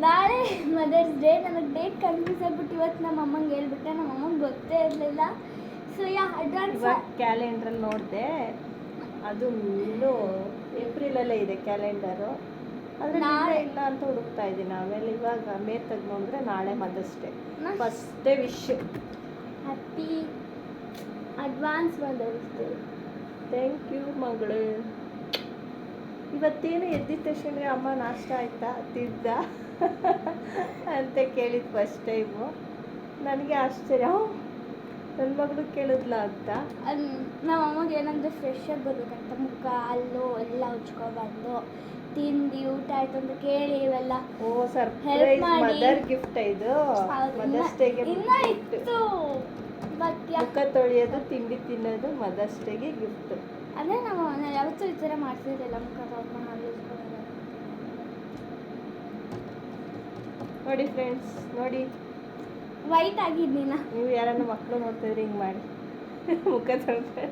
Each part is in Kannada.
ನಾಳೆ ಮದರ್ಸ್ ಡೇ ನನಗೆ ಡೇಟ್ ಕನ್ಫ್ಯೂಸ್ ಆಗ್ಬಿಟ್ಟು ಇವತ್ತು ನಮ್ಮ ಅಮ್ಮಂಗೆ ಹೇಳ್ಬಿಟ್ಟೆ. ನಮ್ಮ ಅಮ್ಮಂಗೆ ಗೊತ್ತೇ ಇರಲಿಲ್ಲ. ಸೊ ಯಾ ಅಡ್ವಾನ್ಸ್ ಇವಾಗ ಕ್ಯಾಲೆಂಡ್ರಲ್ಲಿ ನೋಡಿದೆ. ಅದು ಇನ್ನೂ ಏಪ್ರಿಲಲ್ಲೇ ಇದೆ ಕ್ಯಾಲೆಂಡರು ಆದರೆ ನಾಳೆ- ಇಲ್ಲ ಅಂತ ಹುಡುಕ್ತಾ ಇದ್ದೀನಿ. ಆಮೇಲೆ ಇವಾಗ ಮೇ ತೆಗ್ದು ನೋಡಿದ್ರೆ ನಾಳೆ mother's day. First day wish happy advance mother's day. Thank you ಮಗಳು. ಇವತ್ತೇನು ಎದ್ದಿದ ತಕ್ಷಣ ಅಮ್ಮ ನಾಷ್ಟ ಆಯ್ತಾ? ತಿದ್ದ ಅಂತ ಕೇಳಿದ್ದು ಫಸ್ಟ್ ಟೈಮು ನನಗೆ ಆಶ್ಚರ್ಯ. ನನ್ನ ಮಗಳು ಕೇಳಿದ್ಲ ಅಂತ. ನಮ್ಮ ಅಮ್ಮಗೆ ಏನಂದ್ರೆ ಫ್ರೆಶ್ ಆಗಿ ಬರ್ಬೇಕಂತ ಮುಖ ಹಲ್ಲು ಎಲ್ಲ ಉಜ್ಕೊಬಂದು ತಿಂದು ಊಟ ಆಯ್ತು ಅಂತ ಕೇಳಿ ಇವೆಲ್ಲ. Oh surprise. ಮದರ್ ಗಿಫ್ಟ್ ಇದು. ಮದರ್ಸ್ ಡೇಗೆ ಇತ್ತು. ಮುಖ ತೊಳೆಯೋದು ತಿಂಡಿ ತಿನ್ನೋದು ಮದರ್ಸ್ ಡೇಗೆ ಗಿಫ್ಟ್ ಅದೇ ನಾವು ನಾವು ಯಾವತ್ತೂ ಈ ಥರ ಮಾಡ್ತಿದ್ದಿಲ್ಲ ಮುಖ ಅಲ್ಲಿ ನೋಡಿ ಫ್ರೆಂಡ್ಸ್ ನೋಡಿ. ವೈಟ್ ಆಗಿದ್ದೀನ? ನೀವು ಯಾರನ್ನ ಮಕ್ಕಳು ನೋಡ್ತಿದ್ರೆ ಹಿಂಗೆ ಮಾಡಿ. ಮುಖ ತೊಳ್ಕೊಂಡು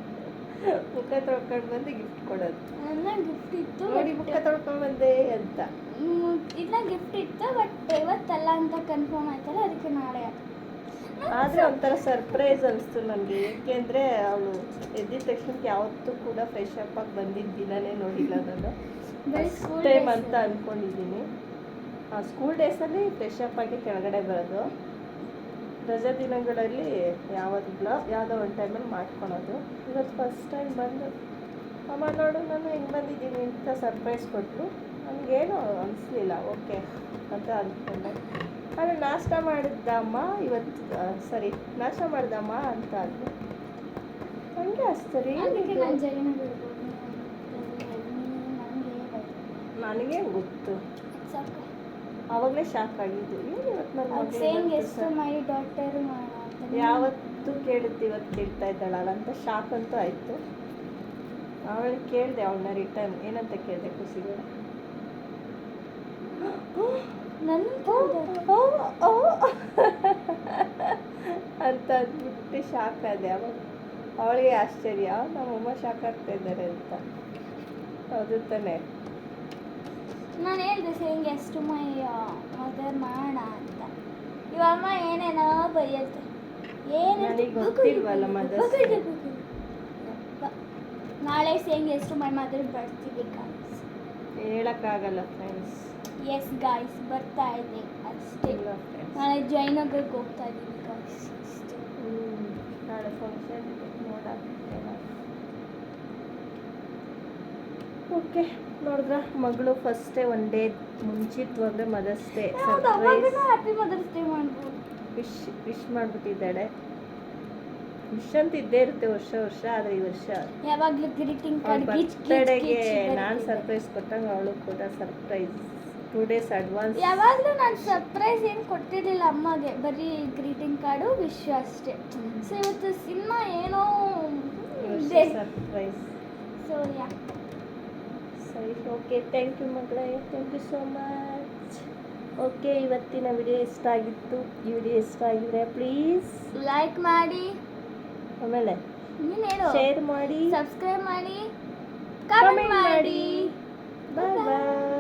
ಮುಖ ತೊಳ್ಕೊಂಡು ಬಂದು ಗಿಫ್ಟ್ ಕೊಡೋದು. ನನ್ನ ಗಿಫ್ಟ್ ಇತ್ತು ನೋಡಿ ಮುಖ ತೊಳ್ಕೊಂಡು ಬಂದೆ ಅಂತ. ಇಲ್ಲ ಗಿಫ್ಟ್ ಇತ್ತು ಬಟ್ ಇವತ್ತಲ್ಲ ಅಂತ ಕನ್ಫರ್ಮ್ ಆಯ್ತಲ್ಲ ಅದಕ್ಕೆ ನಾಳೆ. ಆದರೆ ಒಂಥರ ಸರ್ಪ್ರೈಸ್ ಅನಿಸ್ತು ನನಗೆ. ಏಕೆಂದರೆ ಅವಳು ಎದ್ದಿದ ತಕ್ಷಣ ಯಾವತ್ತೂ ಕೂಡ ಫ್ರೆಶ್ ಅಪ್ ಆಗಿ ಬಂದಿದ್ದ ದಿನನೇ ನೋಡಿಲ್ಲ ನಾನು. ಟೈಮ್ ಅಂತ ಅಂದ್ಕೊಂಡಿದ್ದೀನಿ ಸ್ಕೂಲ್ ಡೇಸಲ್ಲಿ ಫ್ರೆಶ್ ಅಪ್ ಆಗಿ ಕೆಳಗಡೆ ಬರೋದು. ರಜಾ ದಿನಗಳಲ್ಲಿ ಯಾವಾಗಲೂ ಯಾವುದೋ ಒಂದು ಟೈಮಲ್ಲಿ ಮಾಡ್ಕೊಳೋದು. ಇವತ್ತು ಫಸ್ಟ್ ಟೈಮ್ ಬಂದು ಅಮ್ಮ ನೋಡು ನಾನು ಹೆಂಗೆ ಬಂದಿದ್ದೀನಿ ಅಂತ ಸರ್ಪ್ರೈಸ್ ಕೊಟ್ಟರು ನನಗೇನು ಅನಿಸ್ಲಿಲ್ಲ ಓಕೆ ಅಂತ ಅಂದ್ಕೊಂಡೆ. ಆದರೆ ನಾಷ್ಟ ಮಾಡಿದ್ದಮ್ಮ ಇವತ್ತು ಸರಿ ನಾಷ್ಟ ಮಾಡಿದಮ್ಮ ಅಂತ ಅಂದೆ ಅಸ್ತರಿ ಜೈನ ಬಿಡ್ಬೋದು. ನನಗೆ ಗೊತ್ತು? ಆವಾಗಲೇ ಶಾಕ್ ಆಗಿದ್ದು. ಏನು ಇವತ್ತು ನನ್ನ ಮೈ ಡಾಕ್ಟರ್ ಯಾವತ್ತು ಕೇಳುತ್ತೆ ಇವತ್ತು ಕೇಳ್ತಾ ಇದ್ದಾಳಲ್ಲ ಅಂತ ಶಾಕ್ ಅಂತೂ ಆಯಿತು. ಆಮೇಲೆ ಕೇಳಿದೆ ಅವಳನ್ನ ರಿಟರ್ನ್ ಏನಂತ ಕೇಳಿದೆ ಖುಷಿಗೆ? ನನ್ನ. ಅಂತ ಅಂದ್ಬಿಟ್ಟು ಶಾಕ್ ಆದೆ. ಅವಾಗ ಅವಳಿಗೆ ಆಶ್ಚರ್ಯ. ನಮ್ಮಮ್ಮ ಶಾಕ್ ಆಗ್ತಾ ಇದ್ದಾರೆ ಅಂತ. ಹೌದು ತಾನೆ. ನಾನು ಹೇಳಿದೆ ಸೇಂಗ್ ಎಷ್ಟು ಮೈ ಮದರ್ ಮಾಡೋಣ ಅಂತ. ಇವಮ್ಮ ಏನೇನೋ ಬೈಯತ್ತೆ. ನಾಳೆ ಸೇಂಗ್ ಎಷ್ಟು ಮೈ ಮದರ್ ಬರ್ತೀವಿ ಹೇಳಕ್ಕಾಗಲ್ಲ ಫ್ರೆಂಡ್ಸ್ ಎಸ್ ಗಾಯ್ಸ್ ಬರ್ತಾ ಇದೆ. ಅಷ್ಟೇ. ನಾಳೆ ಜಯನಗರ್ಗೆ ಹೋಗ್ತಾ ಇದ್ದೀವಿ ಗಾಯ್ಸ್. ನಾಳೆ ಫಂಕ್ಷನ್ ಓಕೆ ನೋಡಿದ್ರ? ಮಗಳು ಫಸ್ಟೇ one day ಮುಂಚಿತವಾಗಲೇ mother's day happy mother's day ಮಾಡ್ಬೋದು. ವಿಶ್ ವಿಶ್ ಮಾಡಿಬಿಟ್ಟಿದ್ದಾಳೆ. ವಿಶ್ ಅಂತ ಇದ್ದೇ ಇರುತ್ತೆ ವರ್ಷ ವರ್ಷ ಆದರೆ ಈ ವರ್ಷ ಯಾವಾಗಲೂ ಗ್ರೀಟಿಂಗ್ ಬರ್ತಡೆಗೆ ನಾನು ಸರ್ಪ್ರೈಸ್ ಕೊಟ್ಟಂಗೆ ಅವಳು ಕೂಡ ಸರ್ಪ್ರೈಸ್ ಟೂ ಡೇಸ್ ಅಡ್ವಾನ್ಸ್ ಯಾವಾಗಲೂ ನಾನು ಸರ್ಪ್ರೈಸ್ ಏನು ಕೊಟ್ಟಿರಲಿಲ್ಲ ಅಮ್ಮಗೆ. ಬರೀ ಗ್ರೀಟಿಂಗ್ ಕಾರ್ಡು ವಿಶ್ ಅಷ್ಟೇ. ಸೊ ಇವತ್ತು ಸಿನಿಮಾ ಏನೋ ಇದೆ. ಸರ್ಪ್ರೈಸ್ ಸೊ ಯಾ ಸರಿ ಓಕೆ ಥ್ಯಾಂಕ್ ಯು ಮಗಳೇ. Thank you so much okay ಇವತ್ತಿನ ವಿಡಿಯೋ ಇಷ್ಟ ಆಗಿತ್ತು. ಈ ವಿಡಿಯೋ ಇಷ್ಟ ಆಗಿದ್ರೆ ಪ್ಲೀಸ್ ಲೈಕ್ ಮಾಡಿ. ಆಮೇಲೆ ಶೇರ್ ಮಾಡಿ. ಸಬ್ಸ್ಕ್ರೈಬ್ ಮಾಡಿ. ಕಮೆಂಟ್ ಮಾಡಿ. ಬಾಯ್ ಬಾಯ್